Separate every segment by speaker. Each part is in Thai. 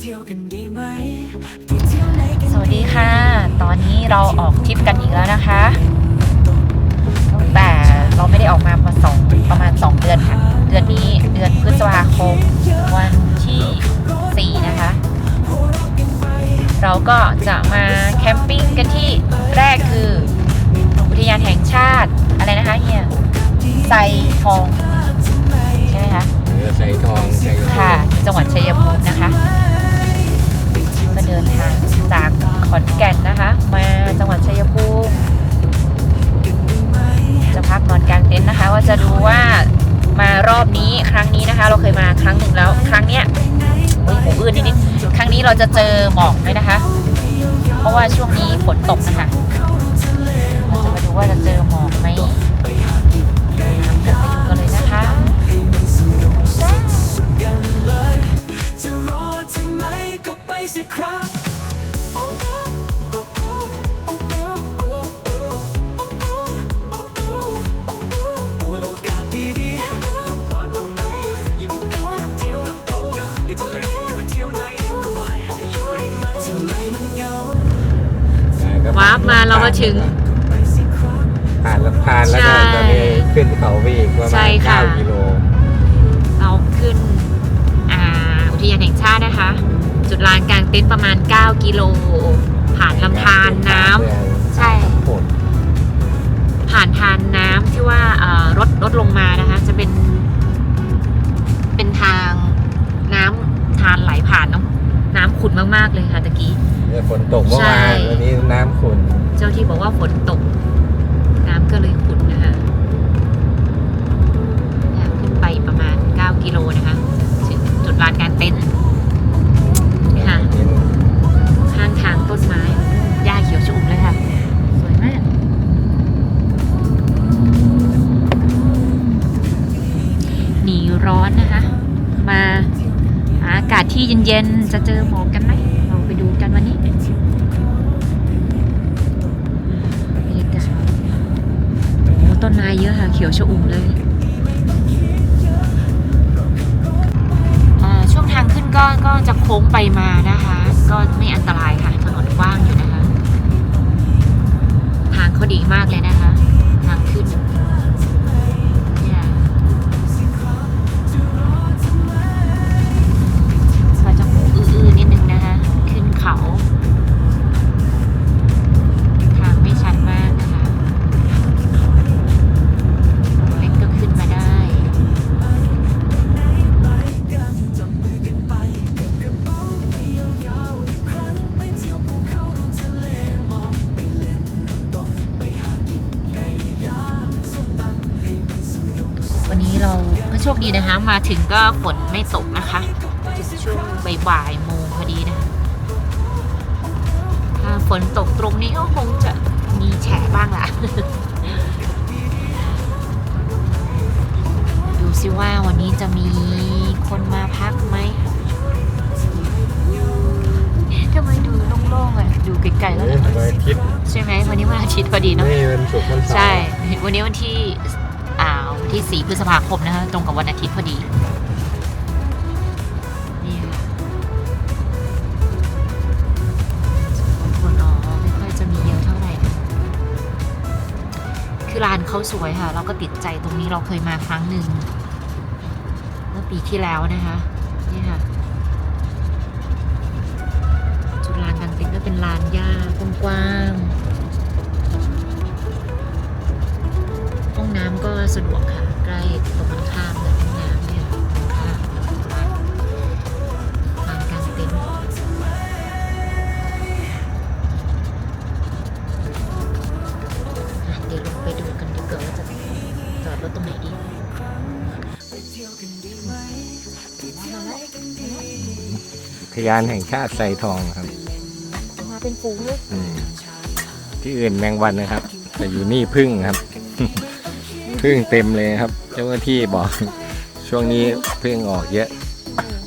Speaker 1: สวัสดีค่ะ ตอนนี้เราออกทริปกันอีกแล้วนะคะตั้งแต่เราไม่ได้ออกมามาสองประมาณ 2 เดือนค่ะ เดือนนี้เดือนพฤษภาคมวันที่ 4 นะคะ เราก็จะมาแคมปิ้งกันที่แรกคือ อุทยานแห่งชาติอะไรนะคะเฮียไซทองใช่ไหมคะ
Speaker 2: เรือใส่ทองใส่
Speaker 1: ค่ะที่จังหวัดชัยภูมินะคะก็ เดินทางจากขอนแก่นนะคะ มาจังหวัดชัยภูมิจะพักนอนกลางเต็นท์นะคะ ว่าจะดูว่ามารอบนี้ครั้งนี้นะคะ เราเคยมาครั้งหนึ่งแล้ว ครั้งเนี้ยโอ้ยหูอื้นนิดๆครั้งนี้เราจะเจอหมอกไหมนะคะ เพราะว่าช่วงนี้ฝนตกนะคะเราจะมาดูว่าจะเจอหมอกไหม ถึง
Speaker 3: ไปสิครับ
Speaker 2: ผ่านลำพานแล้ว
Speaker 1: ใช่
Speaker 2: ก็ตอนนี้ขึ้นเขาไปอีกประ
Speaker 1: ใช่
Speaker 2: มาณ
Speaker 1: ค่ะ
Speaker 2: 9กิโล
Speaker 1: เราขึ้นอ่าอุทยานแห่งชาตินะคะ จุดลานกลางเต็นท์ประมาณ 9 กิโล ผ่านลำธารน้ำ ใช่
Speaker 2: โหด
Speaker 1: ผ่านทานน้ำที่ว่าเอ่อรถรถลงมานะคะ จะเป็น เป็นทางน้ำทานไหลผ่านเนาะน้ำขุ่นมากๆเลยค่ะตะกี้
Speaker 2: เนี่ยฝนตกเมื่อ
Speaker 1: ใช่
Speaker 2: วานวันนี้น้ำขุ่น
Speaker 1: เจ้าที่บอกว่าฝนตก น้ำก็เลยขุ่นนะคะขึ้นไปประมาณ 9 กิโลนะคะถึงจุดลานกางเต็นท์ค่ะข้างทางต้นไม้หญ้าเขียวชุ่มเลยค่ะ สวยมาก หนีร้อนนะคะ มาหาอากาศที่เย็นๆ จะเจอหมอกกันไหม ต้นไม้เยอะค่ะ เขียวชอุ่มเลยอ่าช่วงทางขึ้นก็ก็จะโค้งไปมานะคะ ก็ไม่อันตรายค่ะ ถนนกว้างอยู่นะคะ ทางเขาดีมากเลยนะ มาถึงก็ฝนไม่ตกนะคะช่วงบ่ายๆโมงพอดีนะคะถ้าฝนตกตรงนี้ก็คงจะมีแฉะบ้างล่ะดูซิว่าวันนี้จะมีคนมาพักไหมทำไมดูโล่งๆอะดูไกลๆแล้ว
Speaker 2: เฮ้ย
Speaker 1: นะ
Speaker 2: วันอาทิตย์
Speaker 1: ใช่ไหมวันนี้วันอาทิตย์พอดีเนาะ
Speaker 2: นี่วันศุกร์วันเสาร์
Speaker 1: ใช่ วันนี้วันที่อ่าวัน ที่ 4 พฤษภาคมนะคะตรงกับวันอาทิตย์พอดีนี่ค่ะคนอ๋อไม่ค่อยจะมีเยอะเท่าไหร่นะคือร้านเขาสวยค่ะ เราก็ติดใจตรงนี้เราเคยมาครั้งหนึ่งเมื่อปีที่แล้วนะคะนี่ค่ะจุดลานกลางเต็นท์ก็เป็นลานหญ้ากว้างๆ องน้ำก็สะดวกค่ะ ใกล้ตรงกันข้ามเลยห้องน้ำเนี่ยตรงข้ามลานลานกลางเต็นท์อะเดี๋ยวลงไปดูกันดีกว่าว่าจะจอดรถตรงไหนดี
Speaker 2: อุทยานแห่งชาติไซทองครับ
Speaker 1: มาเป็นฟูงเลย
Speaker 2: อืมที่อื่นแมงวันนะครับ แต่อยู่นี่พึ่งครับ พึ่งเต็มเลยครับ เจ้าหน้าที่บอก ช่วงนี้พึ่งออกเยอะ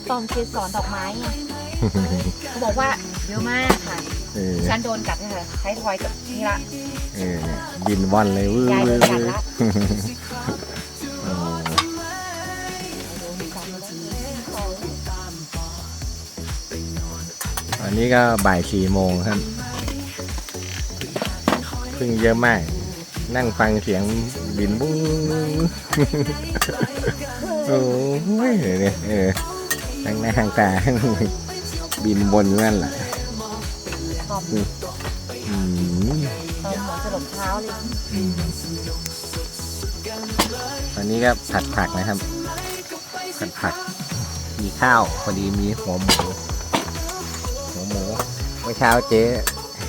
Speaker 1: ตอมเกสรดอกไม้ไงเขาบอกว่าเยอะมากค่ะ
Speaker 2: เออ
Speaker 1: ฉันโดนกัดเลยค่ะใช้ทอยกับนี่ละ
Speaker 2: เออเนี่ยบินว่อนเลยวื้อยา
Speaker 1: ยโด
Speaker 2: วื้อน
Speaker 1: กัด
Speaker 2: วื้อ
Speaker 1: ละ
Speaker 2: โอ้
Speaker 1: โดนกัดแล้ว
Speaker 2: อนนี้ก็บ่ายสี่โมงครับพึ่งเยอะมาก นั่งฟังเสียงบินบุ้งโอ้ยเนี่ยเออทางหน้าทางตา บินบนนั่นแหละ
Speaker 1: ตอม
Speaker 2: อืม
Speaker 1: ตอมหัวสลบเท้าเลย
Speaker 2: ตอนนี้ก็ผัดผักนะครับ ผัดผัก มีข้าวพอดีมีหัวหมูหัวหมูเมื่อเช้าเจ๊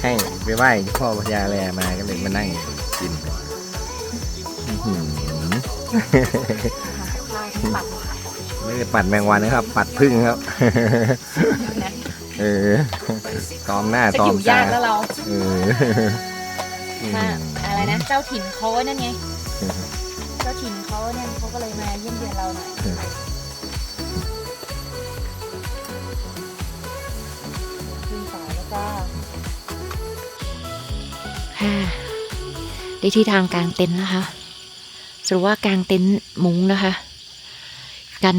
Speaker 2: ให้ไปไหว้พ่อพญาแลมาก็เลยมานั่งกิน
Speaker 1: ปัด
Speaker 2: ไม่ได้ปัดแมงวันนะครับ ปัดพึ่งครับ
Speaker 1: นะ
Speaker 2: เออตอมหน้า
Speaker 1: จะ
Speaker 2: ตอ
Speaker 1: อ
Speaker 2: ม
Speaker 1: ยู่
Speaker 2: ตายา
Speaker 1: กแล้วเรา
Speaker 2: เอออื
Speaker 1: มามอะไรนะ เจ้าถิ่นเขานั่นไง เจ้าถิ่นเขาเนี่ยเขาก็เลยมาเยี่ยมเยียนเราหน่อยขึ้นต่อแล้วจ้าค่ะได้ที่ทางกลางเต็นท์นะคะ สรุปว่ากางเต็นท์มุ้งนะคะ กัน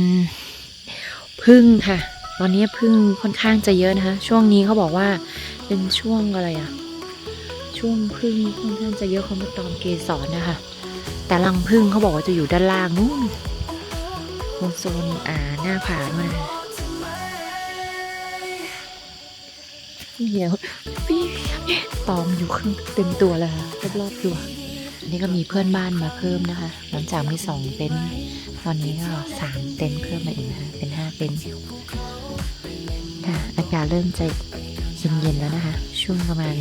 Speaker 1: พึ่งค่ะ ตอนนี้พึ่งค่อนข้างจะเยอะนะคะ ช่วงนี้เขาบอกว่าเป็นช่วงอะไรอะช่วงพึ่งค่อนข้างจะเยอะเขามาตอมเกสรนะคะ แต่รังพึ่งเขาบอกว่าจะอยู่ด้านล่างนู้นบนโซนอ่าหน้าผาด้วยนะเดี๋ยวพี่ตอมอยู่ข้างเต็มตัวแล้วรอบๆตัว นนี้ก็มีเพื่อนบ้านมาเพิ่มนะคะ หลังจากมีสองเต็นท์ตอนนี้ก็สามเต็นท์เพิ่มมาอีกนะคะเป็นห้าเต็นท์ค่ะอากาศเริ่มจะเย็นๆแล้วนะคะ ช่วงประมาณ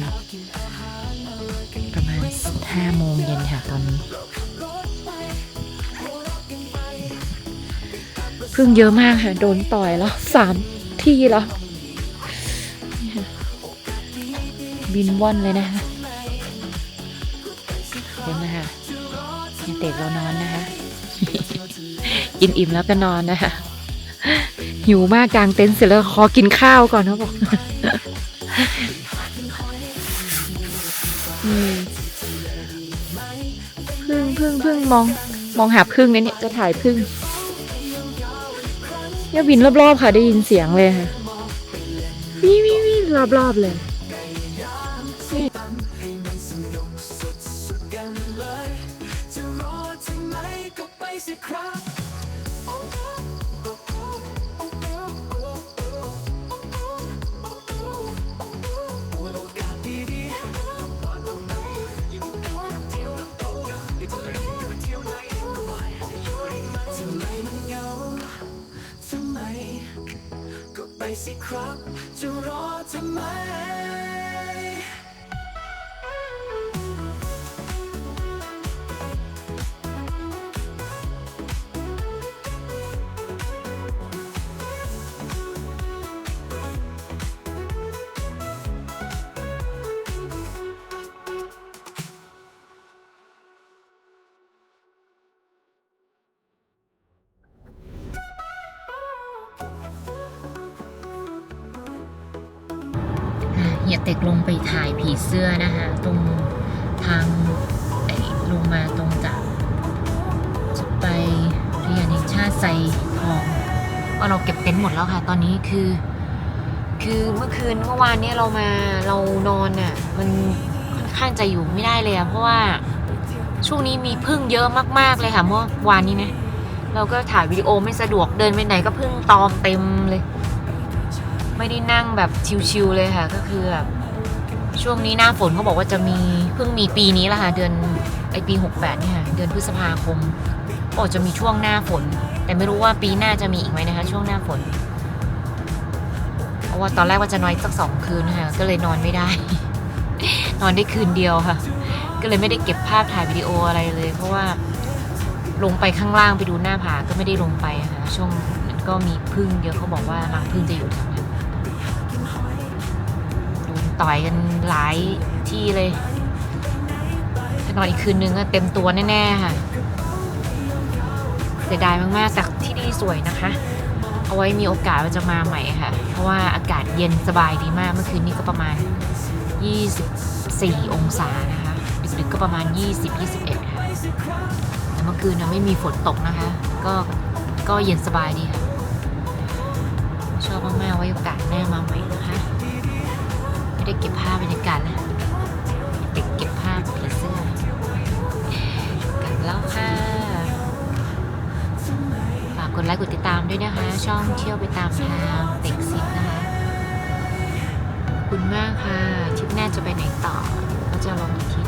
Speaker 1: ประมาณห้าโมงเย็นค่ะตอนนี้พึ่งเยอะมากค่ะ โดนต่อยแล้วสามที่แล้วบินว่อนเลยนะคะ อย่าเตะเรานอนนะคะ กินอิ่มแล้วก็นอนนะคะ หิวมากกลางเต็นท์เสร็จแล้วขอกินข้าวก่อนเขาบอกพึ่งพึ่งพึ่งมอง มองหาพึ่งเนี่ยเนี่ยจะถ่ายพึ่งเนี่ยบินรอบๆค่ะได้ยินเสียงเลยค่ะวิววิววิรอบๆเลย
Speaker 3: สิครับโอกาสดีๆก่อนลงไปอยู่กับเที่ยวกับโต เต็
Speaker 1: กลงไปถ่ายผีเสื้อนะคะตรงทางลงมาตรงจากจะไปเรียนแห่งชาติไซทองว่าเราเก็บเต็นท์หมดแล้วค่ะ ตอนนี้คือ คือเมื่อคืนเมื่อวานเนี้ยเรามาเรานอนน่ะมันค่อนข้างจะอยู่ไม่ได้เลยอะเพราะว่าช่วงนี้มีพึ่งเยอะมากๆเลยค่ะเมื่อวานนี้นะเราก็ถ่ายวิดีโอไม่สะดวกเดินไปไหนก็พึ่งตอมเต็มเลย ไม่ได้นั่งแบบชิวๆเลยค่ะ ก็คือแบบช่วงนี้หน้าฝนเขาบอกว่าจะมีเพิ่งมีปีนี้แหละค่ะเดือนไอปี 68เนี่ยค่ะเดือนพฤษภาคมบอกจะมีช่วงหน้าฝน แต่ไม่รู้ว่าปีหน้าจะมีอีกไหมนะคะ ช่วงหน้าฝน เพราะว่าตอนแรกว่าจะนอนสักสองคืนนะคะก็เลยนอนไม่ได้ นอนได้คืนเดียวค่ะ ก็เลยไม่ได้เก็บภาพถ่ายวิดีโออะไรเลย เพราะว่าลงไปข้างล่างไปดูหน้าผาก็ไม่ได้ลงไปค่ะช่วงนั้นก็มีพึ่งเยอะเขาบอกว่ารังพึ่งจะอยู่แถว ต่อยกันหลายที่เลยถ้านอนอีกคืนนึงก็เต็มตัวแน่ๆค่ะเสียดายมากๆแต่ที่นี่สวยนะคะ เอาไว้มีโอกาสว่าจะมาใหม่ค่ะ เพราะว่าอากาศเย็นสบายดีมากเมื่อคืนนี้ก็ประมาณ 24 องศานะคะดึกๆก็ประมาณ 20-21 ค่ะแต่เมื่อคืนนะไม่มีฝนตกนะคะ ก็ก็เย็นสบายดีค่ะ ชอบมากๆไว้โอกาสหน้ามาใหม่นะคะ ไม่ได้เก็บภาพบรรยากาศนะเด็กเก็บภาพผีเสื้อกลับแล้วค่ะฝากกดไลค์กดติดตามด้วยนะคะ ช่องเที่ยวไปตามทางเด็กซิปนะคะขอบคุณมากค่ะทริปหน้าจะไปไหนต่อก็จะลงอีกที